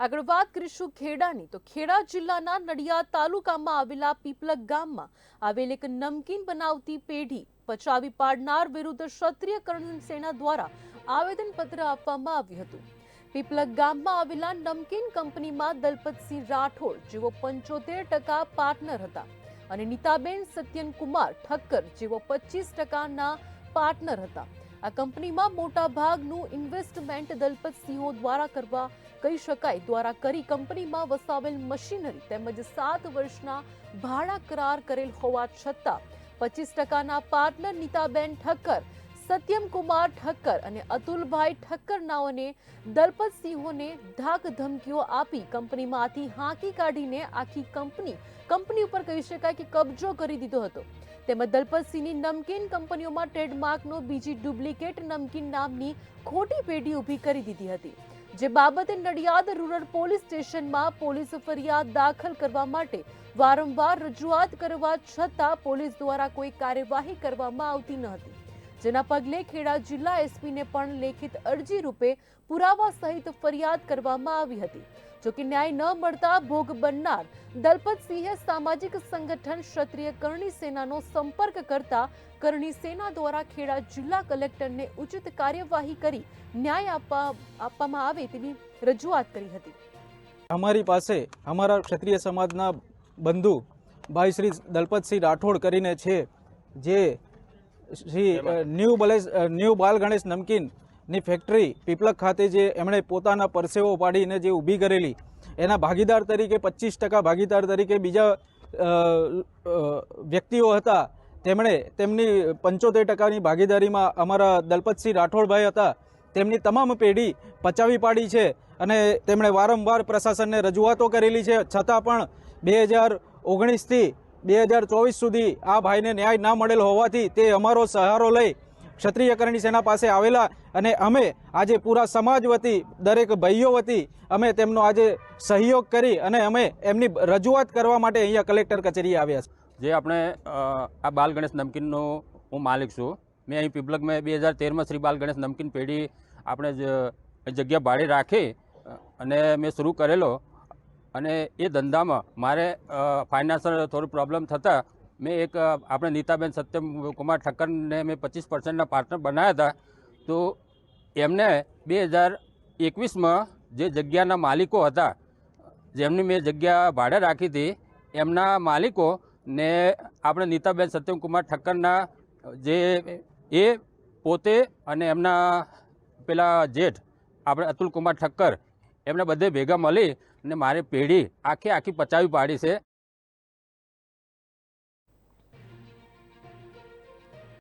આગળ વાત કરીશું ખેડાની. તો ખેડા જિલ્લાના નડિયાદ તાલુકામાં આવેલા પીપલક ગામમાં આવેલ એક નમકીન બનાવતી પેઢી પચાવી પાડનાર વિરુદ્ધ ક્ષત્રિય કરણ સેના દ્વારા આવેદનપત્ર આપવામાં આવ્યું હતું. પીપલક ગામમાં આવેલા નમકીન કંપનીમાં દલપતસિંહ રાઠોડ જેઓ પંચોતેર ટકા પાર્ટનર હતા અને નીતાબેન સત્યનકુમાર ઠક્કર જેઓ પચીસ ટકાના પાર્ટનર હતા. આ કંપનીમાં મોટા ભાગનું ઇન્વેસ્ટમેન્ટ દલપતસિંહો દ્વારા કરવા કહી શકાય, દ્વારા કરી કંપનીમાં વસાવેલ મશીનરી તેમજ સાત વર્ષના ભાડા કરાર કરેલ હોવા છતાં પચીસ ટકાના પાર્ટનર નીતાબેન ઠક્કર સત્યમ કુમાર ઠક્કર અને અતુલભાઈ ઠક્કર નાઓને દલપતસિંહોને ધાક ધમકીઓ આપી કંપનીમાંથી હાંકી કાઢીને આખી કંપની કંપની ઉપર કહી શકાય કે કબજો કરી દીધો હતો. તેમજ દલપતસિંહની નમકીન કંપનીઓમાં ટ્રેડમાર્કનો બીજી ડુપ્લિકેટ નમકીન નામની ખોટી પેઢી ઊભી કરી દીધી હતી, જે બાબતે નડિયાદ રૂરલ પોલીસ સ્ટેશનમાં પોલીસ ફરિયાદ દાખલ કરવા માટે વારંવાર રજૂઆત કરવા છતાં પોલીસ દ્વારા કોઈ કાર્યવાહી કરવામાં આવતી ન હતી. જેના પગલે ખેડા જિલ્લા એસપીને પણ લેખિત અરજી રૂપે પુરાવા સહિત ફરિયાદ કરવામાં આવી હતી. જોકે ન્યાય ન મળતા ભોગ બનનાર દલપતસિંહે સામાજિક સંગઠન ક્ષત્રિય કરણી સેનાનો સંપર્ક કરતા કરણી સેના દ્વારા ખેડા જિલ્લા કલેક્ટરને ઉચિત કાર્યવાહી કરી ન્યાય આપવા આપવામાં આવે તેવી રજૂઆત કરી હતી. અમારી પાસે અમારા ક્ષત્રિય સમાજના બંધુ ભાઈ શ્રી દલપતસિંહ રાઠોડ કરીને છે, જે શ્રી ન્યૂ બલેશ ન્યૂ બાલ ગણેશ નમકીનની ફેક્ટરી પીપલક ખાતે જે એમણે પોતાના પરસેવો પાડીને જે ઊભી કરેલી એના ભાગીદાર તરીકે પચીસ ટકા ભાગીદાર તરીકે બીજા વ્યક્તિઓ હતા તેમણે તેમની પંચોતેર ટકાની ભાગીદારીમાં અમારા દલપતસિંહ રાઠોડભાઈ હતા તેમની તમામ પેઢી પચાવી પાડી છે અને તેમણે વારંવાર પ્રશાસનને રજૂઆતો કરેલી છે. છતાં પણ બે હજાર ઓગણીસથી બે હજાર ચોવીસ સુધી આ ભાઈને ન્યાય ના મળેલ હોવાથી તે અમારો સહારો લઈ ક્ષત્રિય કરણી સેના પાસે આવેલા અને અમે આજે પૂરા સમાજ વતી, દરેક ભાઈઓ વતી અમે તેમનો આજે સહયોગ કરી અને અમે એમની રજૂઆત કરવા માટે અહીંયા કલેક્ટર કચેરીએ આવ્યા છે. જે આપણે આ બાલ ગણેશ નમકીનનો હું માલિક છું. મેં અહીં પીપલકમાં બે હજાર તેરમાં શ્રી બાલ ગણેશ નમકીન પેઢી આપણે જગ્યા ભાડે રાખી અને મેં શરૂ કરેલો. અને એ ધંધામાં મારે ફાઇનાન્શિયલ થોડું પ્રોબ્લેમ થતાં મેં એક આપણે નીતાબેન સત્યમ કુમાર ઠક્કરને મેં પચીસ પર્સન્ટના પાર્ટનર બનાવ્યા હતા. તો એમને બે હજાર એકવીસમાં જે જગ્યાના માલિકો હતા, જેમની મેં જગ્યા ભાડે રાખી હતી, એમના માલિકો ને આપણે નીતાબેન સત્યમકુમાર ઠક્કરના જે, એ પોતે અને એમના પેલા જેઠ, આપણે અતુલકુમાર ઠક્કર, એમને બધે ભેગા મળી અને મારી પેઢી આખી આખી પચાવી પાડી છે.